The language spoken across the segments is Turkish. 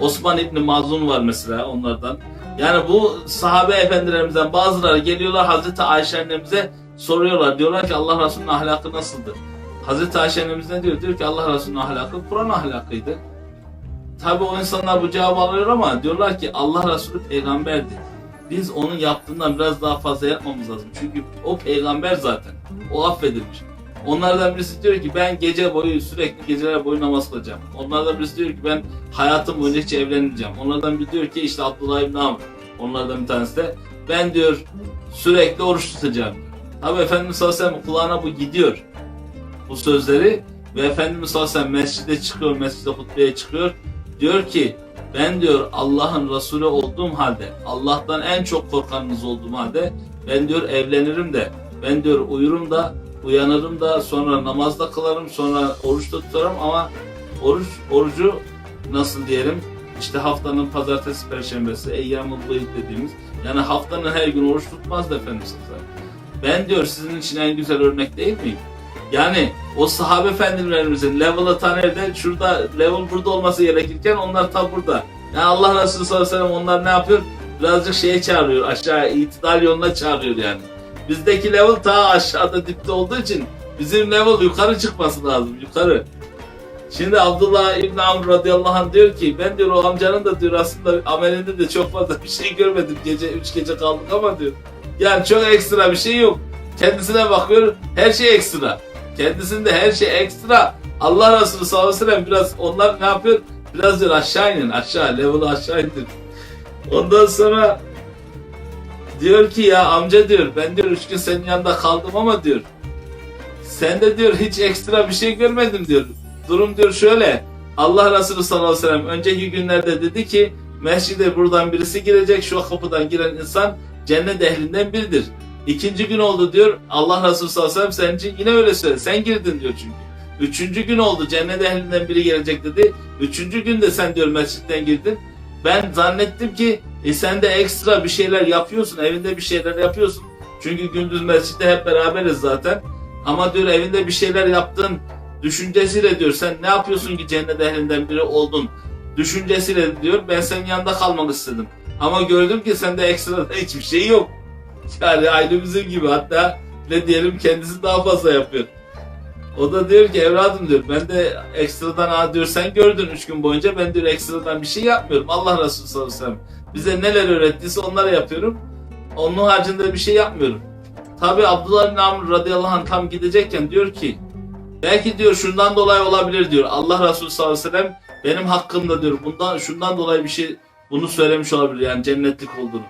Osman İbni Mazun var mesela onlardan. Yani bu sahabe efendilerimizden bazıları geliyorlar Hazreti Ayşe annemize soruyorlar. Diyorlar ki Allah Resulü'nün ahlakı nasıldı? Hazreti Ayşe annemiz ne diyor? Diyor ki Allah Resulü'nün ahlakı Kur'an ahlakıydı. Tabi o insanlar bu cevabı alıyor ama diyorlar ki Allah Resulü peygamberdi. Biz onun yaptığından biraz daha fazla yapmamız lazım. Çünkü o peygamber zaten. O affedilmiş. Onlardan birisi diyor ki ben gece boyu sürekli geceler boyu namaz kılacağım. Onlardan birisi diyor ki ben hayatım boyunca hiç evlenmeyeceğim. Onlardan biri diyor ki işte Abdullah İbni Amr. Onlardan bir tanesi de ben diyor sürekli oruç tutacağım. Tabi Efendimiz sallallahu aleyhi ve sellem kulağına bu gidiyor. Bu sözleri ve Efendimiz sallallahu aleyhi ve sellem mescide çıkıyor, mescide hutbeye çıkıyor. Diyor ki ben diyor Allah'ın Resulü olduğum halde, Allah'tan en çok korkanınız olduğum halde ben diyor evlenirim de, ben diyor uyurum da, uyanırım da, sonra namazda kılarım, sonra oruç da tutarım ama oruç orucu nasıl diyelim işte haftanın pazartesi, perşembesi, eyyamul bıyık dediğimiz yani haftanın her gün oruç tutmaz da Efendimiz ve sellem. Ben diyor sizin için en güzel örnek değil miyim? Yani o sahabe efendilerimizin level'ı ta nerede? Şurada level burada olması gerekirken onlar ta burada. Yani Allah Resulü sallallahu aleyhi ve sellem onlar ne yapıyor? Birazcık şeye çağırıyor. Aşağı itidal yoluna çağırıyor yani. Bizdeki level ta aşağıda dipte olduğu için bizim level yukarı çıkması lazım. Yukarı. Şimdi Abdullah İbn Amr radıyallahu anh diyor ki ben diyor o amcanın da diyor aslında amelinde de çok fazla bir şey görmedim. Gece üç gece kaldık ama diyor. Yani çok ekstra bir şey yok. Kendisine bakıyor her şey ekstra. Kendisinde her şey ekstra. Allah Resulü sallallahu aleyhi ve sellem biraz onlar ne yapıyor? Biraz diyor aşağı inin aşağı level'ı aşağı indir. Ondan sonra diyor ki ya amca diyor ben diyor üç gün senin yanında kaldım ama diyor sen de diyor hiç ekstra bir şey görmedim diyor. Durum diyor şöyle. Allah Resulü sallallahu aleyhi ve sellem önceki günlerde dedi ki mescide buradan birisi girecek şu kapıdan giren insan cennet ehlinden biridir. İkinci gün oldu diyor Allah Resulü sallallahu aleyhi ve sellem senin için yine öyle söyledi. Sen girdin diyor çünkü. Üçüncü gün oldu cennet ehlinden biri gelecek dedi. Üçüncü günde sen diyor mescitten girdin. Ben zannettim ki e sen de ekstra bir şeyler yapıyorsun. Evinde bir şeyler yapıyorsun. Çünkü gündüz mescitte hep beraberiz zaten. Ama diyor evinde bir şeyler yaptın düşüncesiyle diyor sen ne yapıyorsun ki cennet ehlinden biri oldun düşüncesiyle diyor ben senin yanında kalmak istedim. Ama gördüm ki sende ekstra hiçbir şey yok. Yani aynı bizim gibi hatta ne diyelim kendisi daha fazla yapıyor. O da diyor ki evladım diyor ben de ekstradan ha diyor sen gördün üç gün boyunca ben diyor ekstradan bir şey yapmıyorum. Allah Resulü sallallahu aleyhi ve sellem bize neler öğrettiyse onları yapıyorum. Onun haricinde bir şey yapmıyorum. Tabi Abdullah bin Amr radıyallahu anh tam gidecekken diyor ki belki diyor şundan dolayı olabilir diyor. Allah Resulü sallallahu aleyhi ve sellem benim hakkımda diyor bundan şundan dolayı bir şey bunu söylemiş olabilir yani cennetlik olduğunu.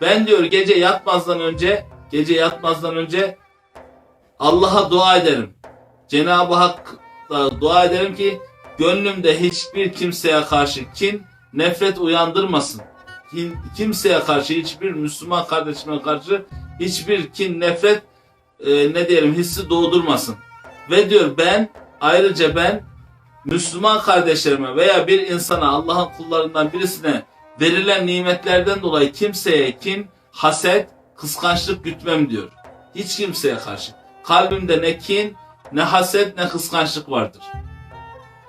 Ben diyor gece yatmazdan önce gece yatmazdan önce Allah'a dua ederim. Cenab-ı Hak'a dua ederim ki gönlümde hiçbir kimseye karşı kin, nefret uyandırmasın. Kim- Kimseye karşı, hiçbir Müslüman kardeşime karşı hiçbir kin, nefret e, ne diyelim hissi doğdurmasın. Ve diyor ben ayrıca ben Müslüman kardeşlerime veya bir insana Allah'ın kullarından birisine verilen nimetlerden dolayı kimseye kin, haset, kıskançlık gütmem diyor. Hiç kimseye karşı. Kalbimde ne kin, ne haset, ne kıskançlık vardır.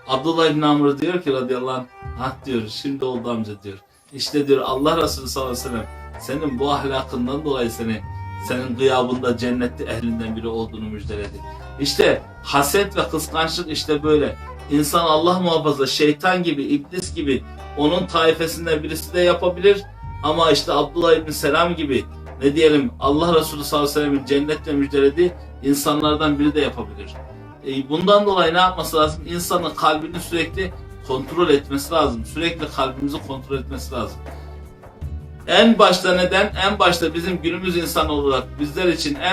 Abdullah İbn Amr diyor ki radıyallahu anh, ah diyor şimdi oldu amca diyor. İşte diyor Allah Resulü sallallahu aleyhi ve sellem senin bu ahlakından dolayı seni senin gıyabında cennetli ehlinden biri olduğunu müjdeledi. İşte haset ve kıskançlık işte böyle. İnsan Allah muhafaza şeytan gibi, iblis gibi onun taifesinden birisi de yapabilir. Ama işte Abdullah İbni Selam gibi ne diyelim Allah Resulü sallallahu aleyhi ve sellem'in cennetle müjdelediği insanlardan biri de yapabilir. E, bundan dolayı ne yapması lazım? İnsanın kalbini sürekli kontrol etmesi lazım. Sürekli kalbimizi kontrol etmesi lazım. En başta neden? En başta bizim günümüz insan olarak bizler için en